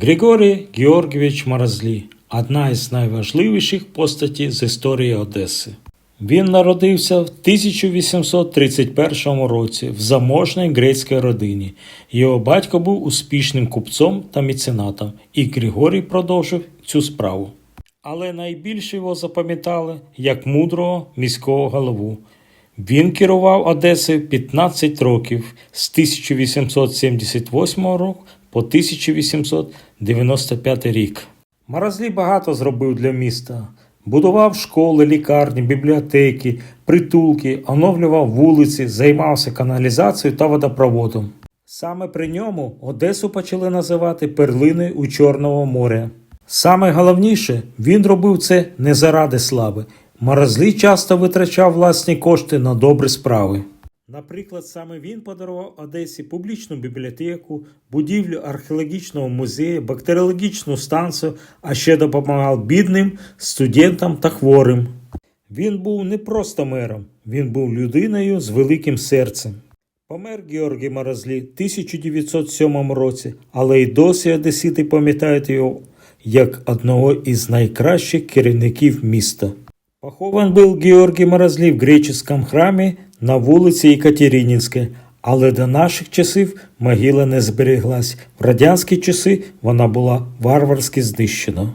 Григорій Георгійович Маразлі одна із найважливіших постатей з історії Одеси. Він народився в 1831 році в заможній грецькій родині. Його батько був успішним купцом та меценатом, і Григорій продовжив цю справу. Але найбільше його запам'ятали як мудрого міського голову. Він керував Одесою 15 років з 1878 року по 1895 рік. Маразлі багато зробив для міста. Будував школи, лікарні, бібліотеки, притулки, оновлював вулиці, займався каналізацією та водопроводом. Саме при ньому Одесу почали називати перлиною у Чорного моря. Саме головніше, він робив це не заради слави. Маразлі часто витрачав власні кошти на добрі справи. Наприклад, саме він подарував Одесі публічну бібліотеку, будівлю археологічного музею, бактеріологічну станцію, а ще допомагав бідним, студентам та хворим. Він був не просто мером, він був людиною з великим серцем. Помер Георгій Маразлі в 1907 році, але й досі одесити пам'ятають його як одного із найкращих керівників міста. Похован був Георгій Маразлі в греческом храмі на вулиці Екатеринінській, але до наших часів могила не збереглась. В радянські часи вона була варварськи знищена.